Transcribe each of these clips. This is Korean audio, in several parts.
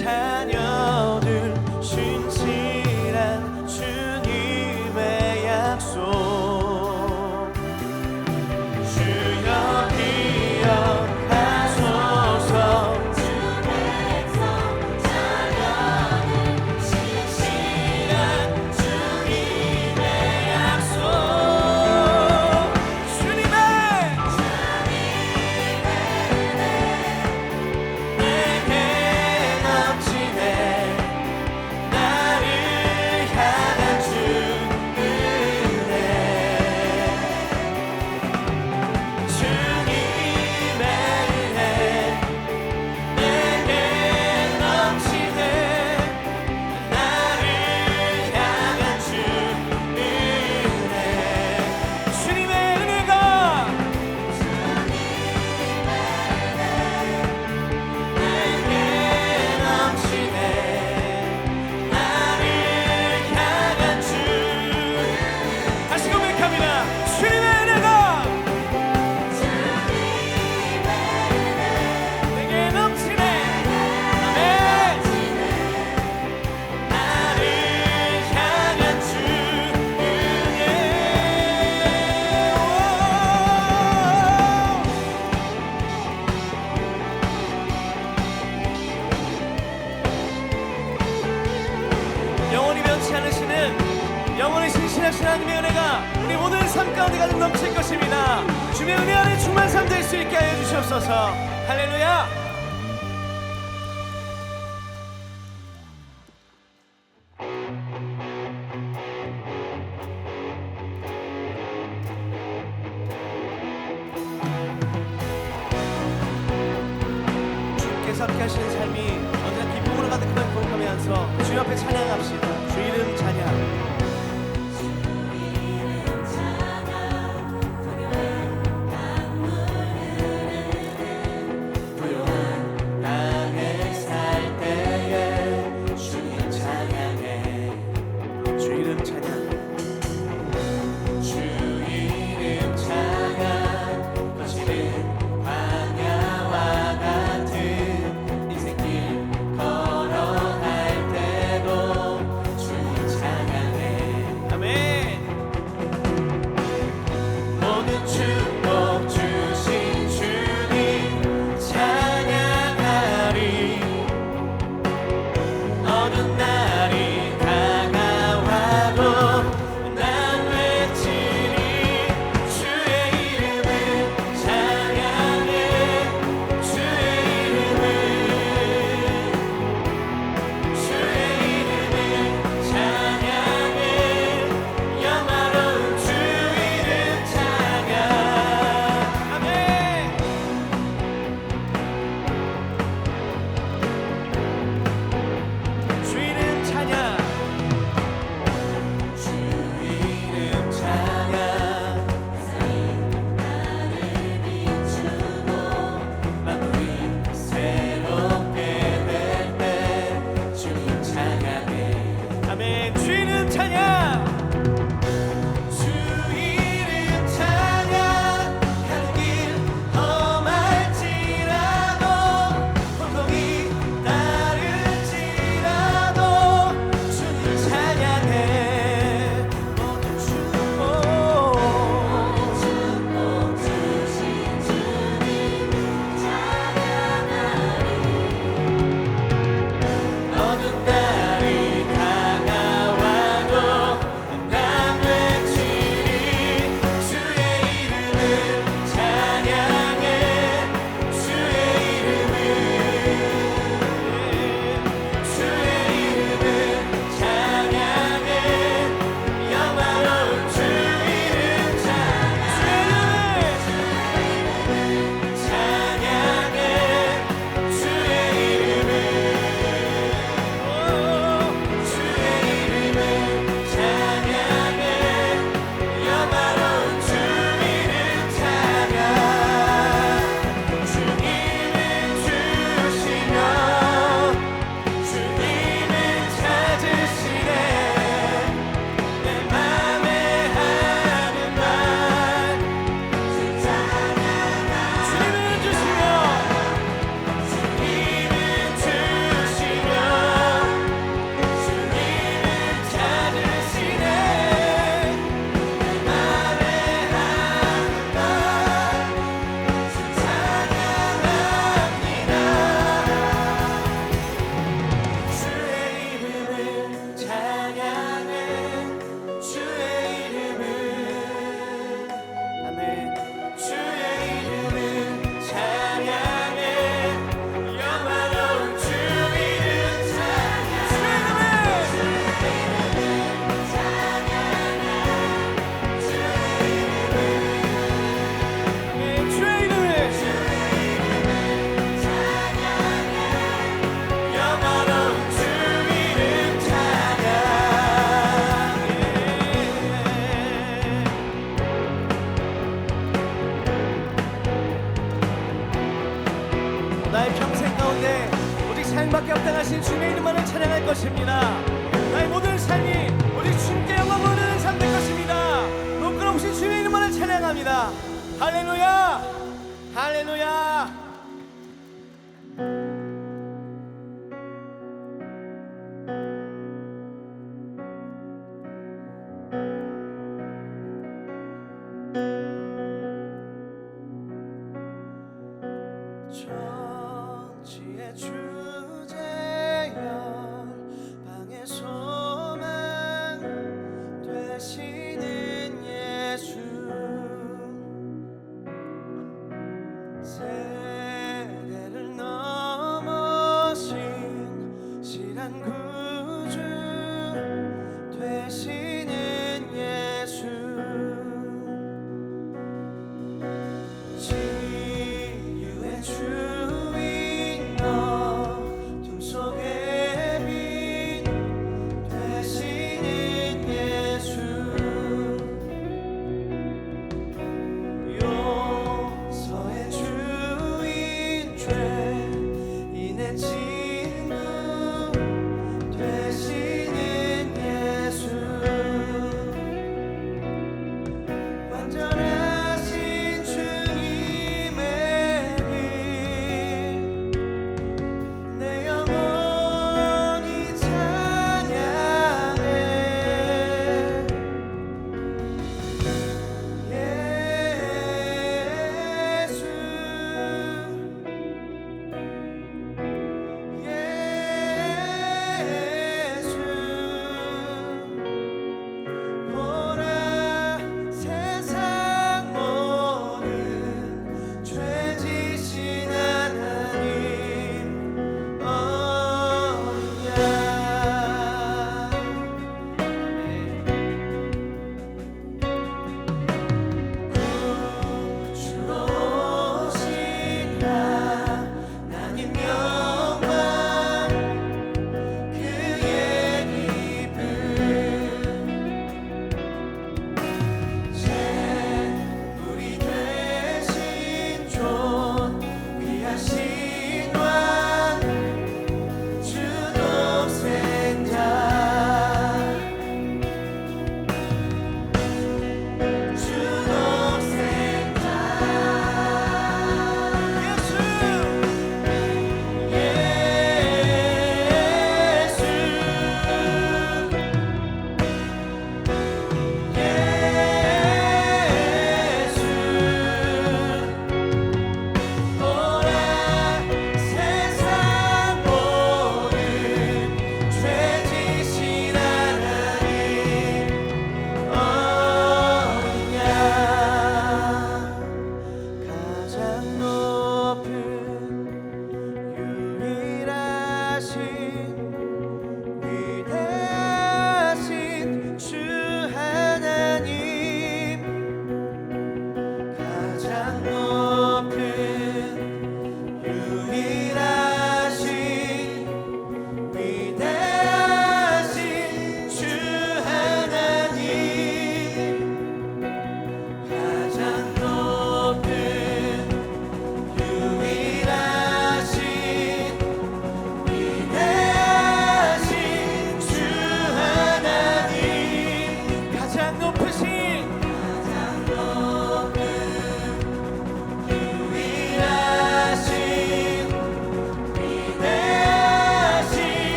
백 앞에 찬양합시다 할렐루야! 할렐루야 실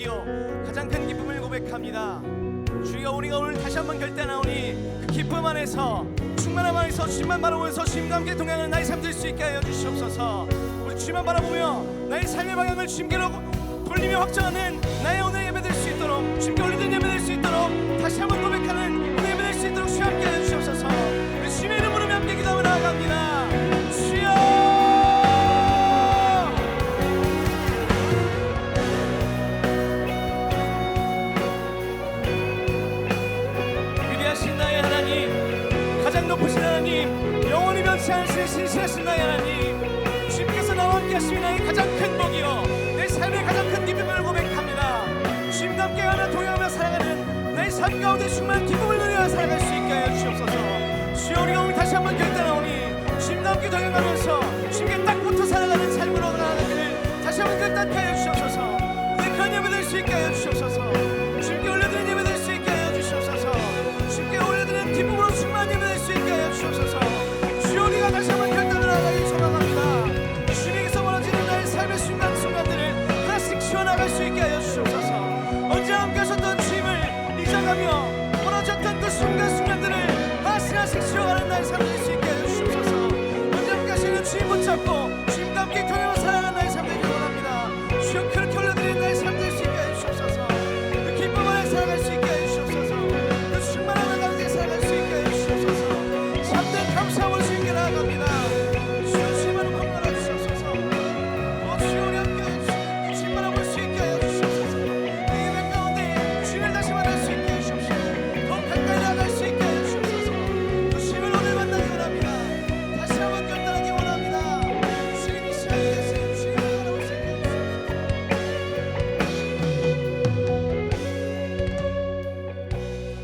복이요 가장 큰 기쁨을 고백합니다. 주여 우리가 오늘 다시 한번 결단하오니 그 기쁨 안에서 충만함 안에서 주님만 바라보면서 주님과 함께 동행하는 나의 삶 될 수 있게 하여 주시옵소서. 우리 주님만 바라보며 나의 삶의 방향을 주님께로 돌리며 확정하는 나의 오늘 예배 될 수 있도록 주님께 올리는 예배 될 수 있도록 다시 한번 고백하는 오늘 예배 될 수 있도록 주님 함께 영원히 변치 않으신 신실하신 나의 하나님. 주님께서 나와 함께 하시는 나의 가장 큰 복이요. 내 삶의 가장 큰 기쁨을 고백합니다. 주님과 함께 하며 동행하며 살아가는 나의 삶 가운데 충만한 기쁨을 누려 살아갈 수 있게 하여 주옵소서. 주여 우리가 오늘 다시 한번 결단하오니 주님과 함께 동행하면서 주님께 딱 붙어 살아가는 삶으로 나아가기를 다시 한번 결단케 하여 주옵소서. 우리 그런 예배 될수 있게 하여 주옵소서 하나씩 지어가는 나의 삶이 될수 있게 하여 주옵소서. 언제 함께 하시는 주님 붙잡고 주님과 함께 동행